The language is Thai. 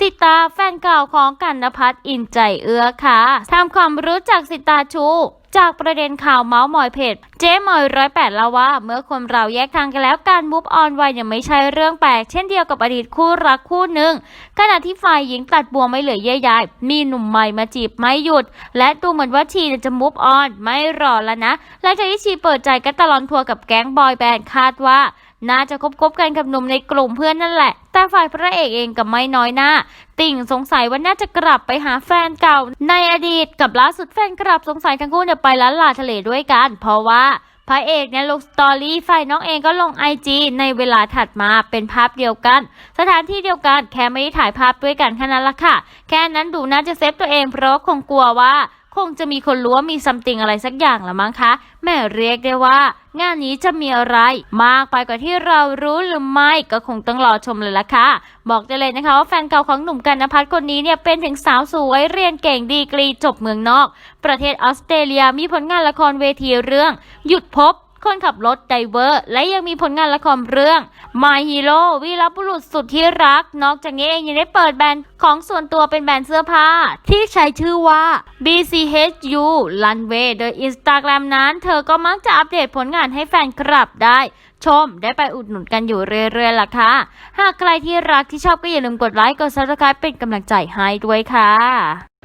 สิตาแฟนเก่าของกันนพัฒน์อินใจเอื้อค่ะทำความรู้จักสิตาชู จากประเด็นข่าวเมาส์มอยเพจเจ๊มอยร้อยแปดเล่าว่า เมื่อคนเราแยกทางกันแล้วการมูฟออนไวยังไม่ใช่เรื่องแปลก เช่นเดียวกับอดีตคู่รักคู่หนึ่งขณะที่ฝ่ายหญิงตัดบัวไม่เหลือเยื่อใยมีหนุ่มใหม่มาจีบไม่หยุด และดูเหมือนว่าชีจะมูฟออนไม่รอแล้วนะหลังจากที่ชีเปิดใจก็ตลอนทัวร์กับแก๊งบอยแบนด์คาดว่า น่าจะคบๆกันกับหนุ่มในกลุ่มเพื่อนนั่นแหละ แต่ฝ่ายพระเอกเองกับไม่น้อยหน้า ติ่งสงสัยว่าน่าจะกลับไปหาแฟนเก่า ในอดีตกับล่าสุดแฟนกลับสงสัยทั้งคู่เนี่ยไปล้านลาทะเลด้วยกัน เพราะว่าพระเอกเนี่ยลงสตอรี่ฝ่ายน้องเองก็ลงไอจีในเวลาถัดมาเป็นภาพเดียวกัน สถานที่เดียวกันแค่ไม่ได้ถ่ายภาพด้วยกันแค่นั้นละค่ะ แค่นั้นดูน่าจะเซฟตัวเองเพราะคงกลัวว่า คงจะมีคนรู้ว่ามีซัมติงอะไรสักอย่างละมั้งคะ แม่เรียกได้ว่า งานนี้จะมีอะไร มากไปกว่าที่เรารู้หรือไม่ก็คงต้องรอชมเลยละค่ะ บอกได้เลยนะคะว่าแฟนเก่าของหนุ่มกันนภัทรคนนี้เนี่ยเป็นถึงสาวสวยเรียนเก่งดีกรีจบเมืองนอก ประเทศออสเตรเลียมีผลงานละครเวทีเรื่อง หยุดพบ คนขับรถไดเวอร์ และยังมีผลงานละครเรื่อง My Hero วีรบุรุษสุดที่รัก นอกจากนี้เองยังได้เปิดแบรนด์ของส่วนตัวเป็นแบรนด์เสื้อผ้า ที่ใช้ชื่อว่า BCHU Runway โดย Instagram นั้นเธอก็มักจะอัปเดตผลงานให้แฟนคลับได้ชมได้ไปอุดหนุนกันอยู่เรื่อยๆล่ะค่ะ หากใครที่รักที่ชอบก็อย่าลืมกดไลค์ กด Subscribe เป็นกำลังใจให้ด้วยค่ะ